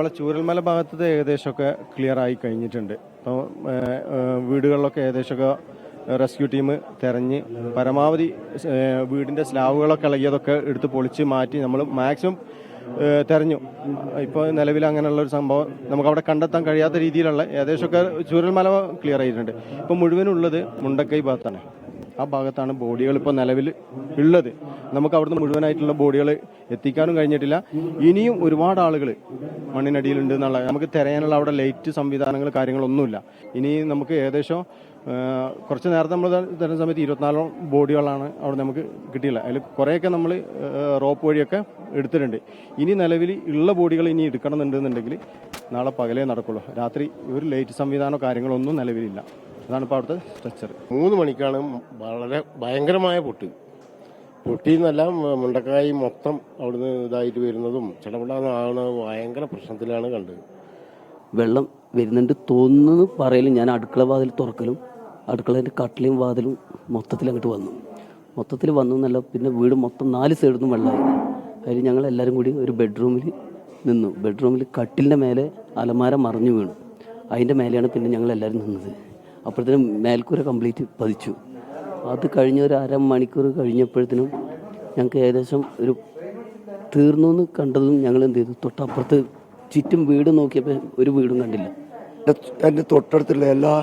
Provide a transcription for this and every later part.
നമ്മളെ ചൂരൽമല ഭാഗത്തത് ഏകദേശമൊക്കെ ക്ലിയർ ആയി കഴിഞ്ഞിട്ടുണ്ട്. അപ്പോൾ വീടുകളിലൊക്കെ ഏകദേശമൊക്കെ റെസ്ക്യൂ ടീം തെരഞ്ഞ് പരമാവധി വീടിന്റെ വീടിന്റെ സ്ലാബുകളൊക്കെ ഇളകിയതൊക്കെ എടുത്ത് പൊളിച്ച് മാറ്റി നമ്മൾ മാക്സിമം തെരഞ്ഞു. ഇപ്പോൾ നിലവിൽ അങ്ങനെയുള്ള ഒരു സംഭവം നമുക്ക് അവിടെ കണ്ടെത്താൻ കഴിയാത്ത രീതിയിലുള്ള ഏകദേശമൊക്കെ ചൂരൽമല ക്ലിയർ ആയിട്ടുണ്ട്. ഇപ്പോൾ മുഴുവനുള്ളത് മുണ്ടക്കൈ ഭാഗത്താണ്. ആ ഭാഗത്താണ് ബോഡികൾ ഇപ്പോൾ നിലവിൽ ഉള്ളത്. നമുക്ക് അവിടുന്ന് മുഴുവനായിട്ടുള്ള ബോഡികൾ എത്തിക്കാനും കഴിഞ്ഞിട്ടില്ല. ഇനിയും ഒരുപാട് ആളുകൾ മണ്ണിനടിയിലുണ്ട് എന്നുള്ള നമുക്ക് തിരയാനുള്ള അവിടെ ലൈറ്റ് സംവിധാനങ്ങൾ കാര്യങ്ങളൊന്നുമില്ല. ഇനി നമുക്ക് ഏകദേശം കുറച്ച് നേരത്തെ നമ്മൾ തരുന്ന സമയത്ത് ഇരുപത്തിനാലോളം ബോഡികളാണ് അവിടെ നമുക്ക് കിട്ടിയില്ല അതിൽ കുറേയൊക്കെ നമ്മൾ റോപ്പ് വഴിയൊക്കെ എടുത്തിട്ടുണ്ട്. ഇനി നിലവിൽ ഉള്ള ബോഡികൾ ഇനി എടുക്കണമെന്നുണ്ടെന്നുണ്ടെങ്കിൽ നാളെ പകലേ നടക്കുള്ളൂ. രാത്രി ഒരു ലൈറ്റ് സംവിധാനമോ കാര്യങ്ങളോ ഒന്നും നിലവിലില്ല. അതാണ് ഇപ്പോൾ അവിടുത്തെ സ്ട്രക്ചർ മൂന്ന് മണിക്കാണ് വളരെ ഭയങ്കരമായ പൊട്ടി. പൊട്ടിന്നല്ല മുണ്ടക്കായി മൊത്തം അവിടുന്ന് ഇതായിട്ട് വരുന്നതും ചടപടാന്നാണ് ഭയങ്കര പ്രശ്നത്തിലാണ് കണ്ടത്. വെള്ളം വരുന്നുണ്ട് തോന്നുന്നു പറയലും. ഞാൻ അടുക്കള വാതിൽ തുറക്കലും അടുക്കളേന്റെ കട്ടിലും വാതിലും മൊത്തത്തിൽ അങ്ങോട്ട് വന്നു. മൊത്തത്തിൽ വന്നു എന്നല്ല പിന്നെ വീട് മൊത്തം നാല് സൈഡിൽ നിന്നും വെള്ളമായി. അതിൽ ഞങ്ങൾ എല്ലാവരും കൂടി ഒരു ബെഡ്റൂമിൽ നിന്നു. ബെഡ്റൂമിൽ കട്ടിലിന്റെ മേലെ അലമാര മറിഞ്ഞു വീണു. അതിന്റെ മേലെയാണ് പിന്നെ ഞങ്ങൾ എല്ലാവരും നിന്നത്. അപ്പോഴത്തേനും മേൽക്കൂര കംപ്ലീറ്റ് പതിച്ചു. അത് കഴിഞ്ഞ ഒരു അരമണിക്കൂർ കഴിഞ്ഞപ്പോഴത്തേനും ഞങ്ങൾക്ക് ഏകദേശം ഒരു തീർന്നു എന്ന് കണ്ടതും ഞങ്ങൾ എന്ത് ചെയ്തു? തൊട്ടപ്പുറത്ത് ചുറ്റും വീട് നോക്കിയപ്പോൾ ഒരു വീടും കണ്ടില്ല. എന്റെ തൊട്ടടുത്തുള്ള എല്ലാ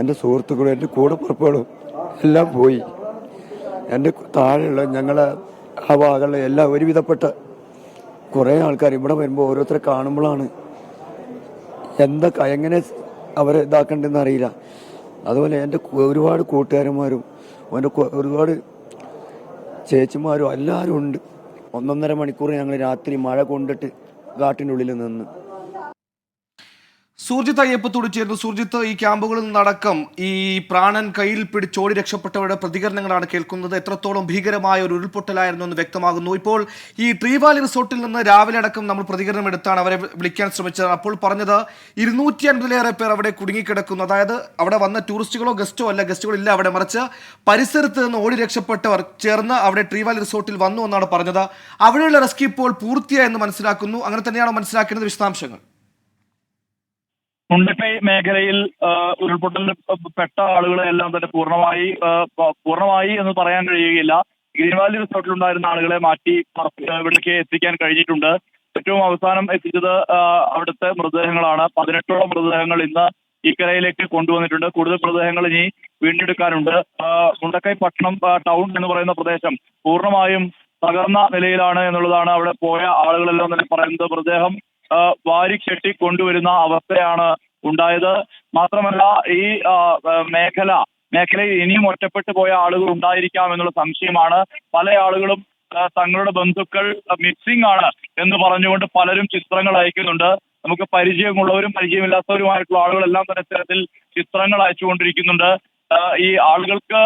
എന്റെ സുഹൃത്തുക്കളും എന്റെ കൂടപ്പുറപ്പുകളും എല്ലാം പോയി. എന്റെ താഴെയുള്ള ഞങ്ങളെ ആ ഭാഗമുള്ള എല്ലാം ഒരുവിധപ്പെട്ട കുറേ ആൾക്കാർ ഇവിടെ വരുമ്പോൾ ഓരോരുത്തരെ കാണുമ്പോഴാണ് എന്താ എങ്ങനെ അവരെ ഇതാക്കണ്ടെന്ന് അറിയില്ല. അതുപോലെ എന്റെ ഒരുപാട് കൂട്ടുകാരന്മാരും എന്റെ ഒരുപാട് ചേച്ചിമാരും എല്ലാവരും ഉണ്ട്. ഒന്നൊന്നര മണിക്കൂർ ഞങ്ങൾ രാത്രി മഴ കൊണ്ടിട്ട് കാട്ടിന്റെ ഉള്ളിൽ നിന്ന്. സൂർജിത്ത് അയ്യപ്പത്തോട് ചേർന്ന് സൂർജിത്ത് ഈ ക്യാമ്പുകളിൽ നിന്നടക്കം ഈ പ്രാണൻ കയ്യിൽ പിടിച്ചോടി രക്ഷപ്പെട്ടവരുടെ പ്രതികരണങ്ങളാണ് കേൾക്കുന്നത്. എത്രത്തോളം ഭീകരമായ ഒരു ഉരുൾപൊട്ടലായിരുന്നു എന്ന് വ്യക്തമാകുന്നു. ഇപ്പോൾ ഈ ട്രീവാലി റിസോർട്ടിൽ നിന്ന് രാവിലെ അടക്കം നമ്മൾ പ്രതികരണം എടുത്താണ് അവരെ വിളിക്കാൻ ശ്രമിച്ചത്. അപ്പോൾ പറഞ്ഞത് ഇരുന്നൂറ്റി അൻപതിലേറെ പേർ അവിടെ കുടുങ്ങിക്കിടക്കുന്നു. അതായത് അവിടെ വന്ന ടൂറിസ്റ്റുകളോ ഗസ്റ്റോ അല്ല ഗസ്റ്റുകളില്ല അവിടെ മറിച്ച് പരിസരത്ത് നിന്ന് ഓടി രക്ഷപ്പെട്ടവർ ചേർന്ന് അവിടെ ട്രീവാലി റിസോർട്ടിൽ വന്നു എന്നാണ് പറഞ്ഞത്. അവിടെയുള്ള റെസ്ക്യൂ ഇപ്പോൾ പൂർത്തിയായെന്ന് മനസ്സിലാക്കുന്നു. അങ്ങനെ തന്നെയാണ് മനസ്സിലാക്കേണ്ടത്? വിശദാംശങ്ങൾ. മുണ്ടക്കൈ മേഖലയിൽ ഉരുൾപൊട്ടൽ പെട്ട ആളുകളെ എല്ലാം തന്നെ പൂർണമായി പൂർണമായി എന്ന് പറയാൻ കഴിയുകയില്ല. ഗ്രീൻവാലി റിസോർട്ടിൽ ഉണ്ടായിരുന്ന ആളുകളെ മാറ്റി ഇവിടേക്ക് എത്തിക്കാൻ കഴിഞ്ഞിട്ടുണ്ട്. ഏറ്റവും അവസാനം എത്തിച്ചത് അവിടുത്തെ മൃതദേഹങ്ങളാണ്. പതിനെട്ടോളം മൃതദേഹങ്ങൾ ഇന്ന് ഇക്കരയിലേക്ക് കൊണ്ടുവന്നിട്ടുണ്ട്. കൂടുതൽ മൃതദേഹങ്ങൾ ഇനി വീണ്ടെടുക്കാനുണ്ട്. മുണ്ടക്കൈ പട്ടണം ടൗൺ എന്ന് പറയുന്ന പ്രദേശം പൂർണമായും തകർന്ന നിലയിലാണ് എന്നുള്ളതാണ് അവിടെ പോയ ആളുകളെല്ലാം തന്നെ പറയുന്നത്. മൃതദേഹം വാരിക്കെട്ടി കൊണ്ടുവരുന്ന അവസ്ഥയാണ് ഉണ്ടായത്. മാത്രമല്ല ഈ മേഖല മേഖലയിൽ ഇനിയും ഒറ്റപ്പെട്ടു പോയ ആളുകൾ ഉണ്ടായിരിക്കാം എന്നുള്ള സംശയമാണ്. പല ആളുകളും തങ്ങളുടെ ബന്ധുക്കൾ മിസ്സിംഗ് ആണ് എന്ന് പറഞ്ഞുകൊണ്ട് പലരും ചിത്രങ്ങൾ അയക്കുന്നുണ്ട്. നമുക്ക് പരിചയമുള്ളവരും പരിചയമില്ലാത്തവരുമായിട്ടുള്ള ആളുകളെല്ലാം തന്നെ ഇത്തരത്തിൽ ചിത്രങ്ങൾ അയച്ചുകൊണ്ടിരിക്കുന്നുണ്ട്. ഈ ആളുകൾക്ക്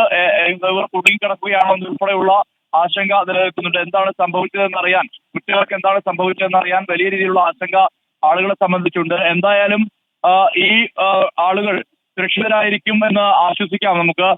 ഇവർ കുടുങ്ങിക്കിടക്കുകയാണോ എന്നുൾപ്പെടെയുള്ള ആശങ്ക നിലനിൽക്കുന്നുണ്ട്. എന്താണ് സംഭവിച്ചതെന്ന് അറിയാൻ കുട്ടികൾക്ക് എന്താണ് സംഭവിച്ചതെന്ന് അറിയാൻ വലിയ രീതിയിലുള്ള ആശങ്ക ആളുകളെ സംബന്ധിച്ചുണ്ട് എന്തായാലും ഈ ആളുകൾ സുരക്ഷിതരായിരിക്കും എന്ന് ആശ്വസിക്കാം നമുക്ക്.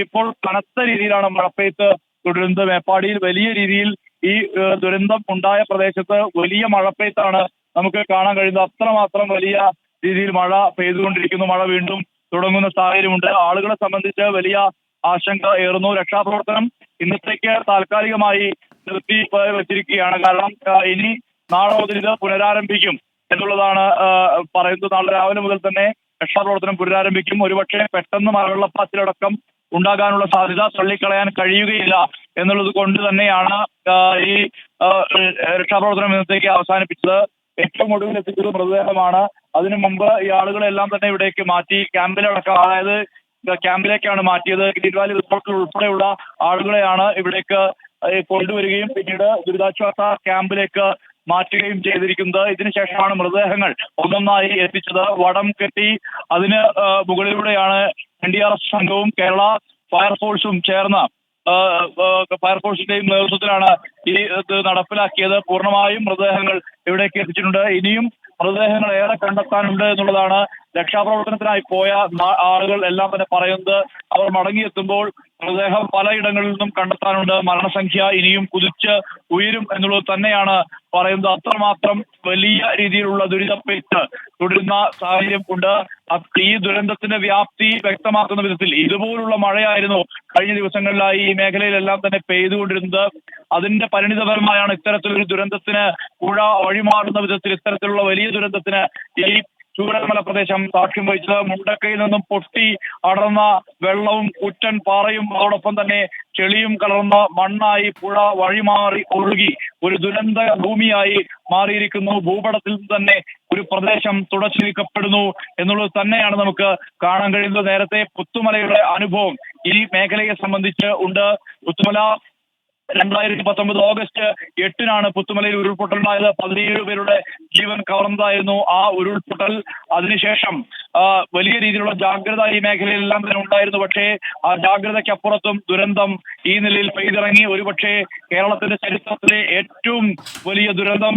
ഇപ്പോൾ കനത്ത രീതിയിലാണ് മഴപ്പെയ്ത്ത് തുടരുന്നത്. മേപ്പാടിയിൽ വലിയ രീതിയിൽ ഈ ദുരന്തം ഉണ്ടായ പ്രദേശത്ത് വലിയ മഴപ്പെയ്ത്താണ് നമുക്ക് കാണാൻ കഴിയുന്നത്. അത്രമാത്രം വലിയ രീതിയിൽ മഴ പെയ്തുകൊണ്ടിരിക്കുന്നു. മഴ വീണ്ടും തുടങ്ങുന്ന സാഹചര്യമുണ്ട്. ആളുകളെ സംബന്ധിച്ച് വലിയ ആശങ്ക ഏറുന്നു. രക്ഷാപ്രവർത്തനം ഇന്നത്തേക്ക് താൽക്കാലികമായി നിർത്തി വെച്ചിരിക്കുകയാണ്. കാരണം ഇനി നാളെ മുതൽ ഇത് പുനരാരംഭിക്കും എന്നുള്ളതാണ് പറയുന്നത്. നാളെ രാവിലെ മുതൽ തന്നെ രക്ഷാപ്രവർത്തനം പുനരാരംഭിക്കും. ഒരുപക്ഷെ പെട്ടെന്ന് മഴവെള്ളപ്പാത്തിലടക്കം ഉണ്ടാകാനുള്ള സാധ്യത തള്ളിക്കളയാൻ കഴിയുകയില്ല എന്നുള്ളത് കൊണ്ട് തന്നെയാണ് ഈ രക്ഷാപ്രവർത്തനം ഇന്നത്തേക്ക് അവസാനിപ്പിച്ചത്. ഏറ്റവും ഒടുവിൽ എത്തിച്ചത് മൃതദേഹമാണ്. അതിനു മുമ്പ് ഈ ആളുകളെല്ലാം തന്നെ ഇവിടേക്ക് മാറ്റി ക്യാമ്പിലടക്കം. അതായത് ക്യാമ്പിലേക്കാണ് മാറ്റിയത്. ഇടിവാലി റിപ്പോർട്ടിൽ ഉൾപ്പെടെയുള്ള ആളുകളെയാണ് ഇവിടേക്ക് കൊണ്ടുവരികയും പിന്നീട് ദുരിതാശ്വാസ ക്യാമ്പിലേക്ക് മാറ്റുകയും ചെയ്തിരിക്കുന്നത്. ഇതിനുശേഷമാണ് മൃതദേഹങ്ങൾ ഒന്നൊന്നായി എത്തിച്ചത്. വടം കെട്ടി അതിന് മുകളിലൂടെയാണ് എൻ ഡി ആർ എഫ് സംഘവും കേരള ഫയർഫോഴ്സും ചേർന്ന ഫയർഫോഴ്സിന്റെയും നേതൃത്വത്തിലാണ് ഈ ഇത് നടപ്പിലാക്കിയത്. പൂർണമായും മൃതദേഹങ്ങൾ ഇവിടേക്ക് എത്തിച്ചിട്ടുണ്ട്. ഇനിയും മൃതദേഹങ്ങൾ ഏറെ കണ്ടെത്താനുണ്ട് എന്നുള്ളതാണ് രക്ഷാപ്രവർത്തനത്തിനായി പോയ ആളുകൾ എല്ലാം തന്നെ പറയുന്നത് അവർ മടങ്ങിയെത്തുമ്പോൾ മൃതദേഹം പലയിടങ്ങളിൽ നിന്നും കണ്ടെത്താനുണ്ട്. മരണസംഖ്യ ഇനിയും കുതിച്ച് ഉയരും എന്നുള്ളത് തന്നെയാണ് പറയുന്നത്. അത്രമാത്രം വലിയ രീതിയിലുള്ള ദുരിതപ്പെട്ട് തുടരുന്ന സാഹചര്യം ഉണ്ട്. ഈ ദുരന്തത്തിന്റെ വ്യാപ്തി വ്യക്തമാക്കുന്ന വിധത്തിൽ ഇതുപോലുള്ള മഴയായിരുന്നു കഴിഞ്ഞ ദിവസങ്ങളിലായി ഈ മേഖലയിലെല്ലാം തന്നെ പെയ്തുകൊണ്ടിരുന്നത്. അതിന്റെ പരിണിതപരമായാണ് ഇത്തരത്തിലൊരു ദുരന്തത്തിന് പുഴ വഴിമാറുന്ന വിധത്തിൽ ഇത്തരത്തിലുള്ള വലിയ ദുരന്തത്തിന് ഈ ചൂടൽമല പ്രദേശം സാക്ഷ്യം വഹിച്ചത് മുണ്ടക്കയിൽ നിന്നും പൊട്ടി അടർന്ന വെള്ളവും കുറ്റൻ പാറയും അതോടൊപ്പം തന്നെ ചെളിയും കലർന്ന മണ്ണായി പുഴ വഴിമാറി ഒഴുകി ഒരു ദുരന്ത ഭൂമിയായി മാറിയിരിക്കുന്നു. ഭൂപടത്തിൽ തന്നെ ഒരു പ്രദേശം തുടച്ചു നീക്കപ്പെടുന്നു എന്നുള്ളത് തന്നെയാണ് നമുക്ക് കാണാൻ കഴിയുന്നത്. നേരത്തെ പുത്തുമലയുടെ അനുഭവം ഈ മേഖലയെ സംബന്ധിച്ച് ഉണ്ട്. പുത്തുമല രണ്ടായിരത്തി പത്തൊമ്പത് ഓഗസ്റ്റ് എട്ടിനാണ് പുത്തുമലയിൽ ഉരുൾപൊട്ടലുണ്ടായത്. പതിനേഴ് പേരുടെ ജീവൻ കവർന്നതായിരുന്നു ആ ഉരുൾപൊട്ടൽ. അതിനുശേഷം വലിയ രീതിയിലുള്ള ജാഗ്രത ഈ മേഖലയിലെല്ലാം തന്നെ ഉണ്ടായിരുന്നു. പക്ഷേ ആ ജാഗ്രതയ്ക്കപ്പുറത്തും ദുരന്തം ഈ നിലയിൽ പെയ്തിറങ്ങി. ഒരുപക്ഷെ കേരളത്തിന്റെ ചരിത്രത്തിലെ ഏറ്റവും വലിയ ദുരന്തം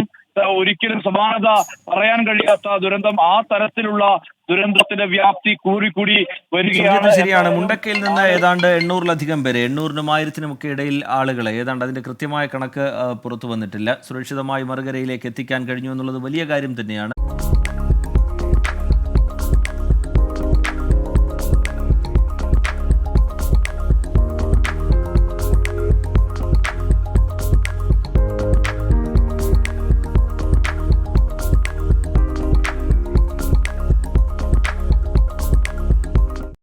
ഒരിക്കലും സമാനത പറയാൻ കഴിയാത്ത ദുരന്തം ആ തരത്തിലുള്ള ദുരന്തത്തിന്റെ വ്യാപ്തി കൂടിക്കൂടി വരികയാണ് ശരിയാണ്. മുണ്ടക്കയിൽ നിന്ന് ഏതാണ്ട് എണ്ണൂറിലധികം പേര് എണ്ണൂറിനും ആയിരത്തിനും ഒക്കെ ഇടയിൽ ആളുകളെ ഏതാണ്ട് അതിന്റെ കൃത്യമായ കണക്ക് പുറത്തു വന്നിട്ടില്ല. സുരക്ഷിതമായി മറുകരയിലേക്ക് എത്തിക്കാൻ കഴിഞ്ഞു എന്നുള്ളത് വലിയ കാര്യം തന്നെയാണ്.